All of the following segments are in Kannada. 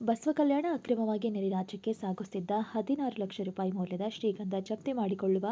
ಬಸವ ಕಲ್ಯಾಣ ಅಕ್ರಮವಾಗಿ ನೆರೆ ರಾಜ್ಯಕ್ಕೆ ಸಾಗಿಸುತ್ತಿದ್ದ ಹದಿನಾರು ಲಕ್ಷ ರೂಪಾಯಿ ಮೌಲ್ಯದ ಶ್ರೀಗಂಧ ಜಪ್ತಿ ಮಾಡಿಕೊಳ್ಳುವ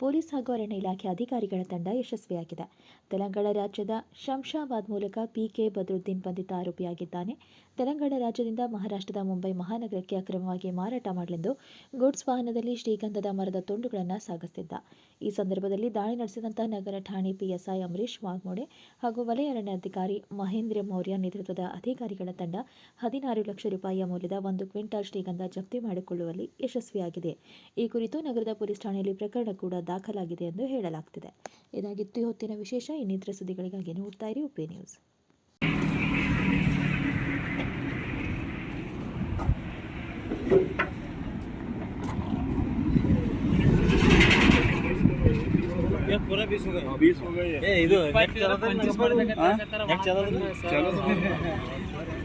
ಪೊಲೀಸ್ ಹಾಗೂ ಅರಣ್ಯ ಇಲಾಖೆ ಅಧಿಕಾರಿಗಳ ತಂಡ ಯಶಸ್ವಿಯಾಗಿದೆ. ತೆಲಂಗಾಣ ರಾಜ್ಯದ ಶಂಷಾಬಾದ್ ಮೂಲಕ ಪಿಕೆ ಬದ್ರುದ್ದೀನ್ ಬಂಧಿತ ಆರೋಪಿಯಾಗಿದ್ದಾನೆ. ತೆಲಂಗಾಣ ರಾಜ್ಯದಿಂದ ಮಹಾರಾಷ್ಟ್ರದ ಮುಂಬೈ ಮಹಾನಗರಕ್ಕೆ ಅಕ್ರಮವಾಗಿ ಮಾರಾಟ ಮಾಡಲೆಂದು ಗೂಡ್ಸ್ ವಾಹನದಲ್ಲಿ ಶ್ರೀಗಂಧದ ಮರದ ತುಂಡುಗಳನ್ನು ಸಾಗಿಸುತ್ತಿದ್ದ ಈ ಸಂದರ್ಭದಲ್ಲಿ ದಾಳಿ ನಡೆಸಿದಂತಹ ನಗರ ಠಾಣೆ ಪಿಎಸ್ಐ ಅಂಬರೀಶ್ ವಾಗ್ಮೋಡೆ ಹಾಗೂ ವಲಯ ಅರಣ್ಯಾಧಿಕಾರಿ ಮಹೇಂದ್ರ ಮೌರ್ಯ ನೇತೃತ್ವದ ಅಧಿಕಾರಿಗಳ ತಂಡ ಹದಿನಾರು ಲಕ್ಷ ರೂಪಾಯಿಯ ಮೌಲ್ಯದ ಒಂದು ಕ್ವಿಂಟಾಲ್ ಶ್ರೀಗಂಧ ಜಪ್ತಿ ಮಾಡಿಕೊಳ್ಳುವಲ್ಲಿ ಯಶಸ್ವಿಯಾಗಿದೆ ಈ ಕುರಿತು ನಗರದ ಪೊಲೀಸ್ ಠಾಣೆಯಲ್ಲಿ ಪ್ರಕರಣ ಕೂಡ ದಾಖಲಾಗಿದೆ ಎಂದು ಹೇಳಲಾಗ್ತಿದೆ ಇದಾಗಿತ್ತು ಈ ಹೊತ್ತಿನ ವಿಶೇಷ ಇನ್ನಿತರ ಸುದ್ದಿಗಳಿಗಾಗಿ ನೋಡ್ತಾ ಇರಿ ಉಪಿ ನ್ಯೂಸ್ ये पूरा बीस हो गए बीस हो गए ए ಇದು ನೆಟ್ ಚಲೋದು ನೆಟ್ ಚಲೋದು चलो चलो एकदम मोबाइल रेट चलो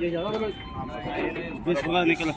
ये ज़्यादा निकला।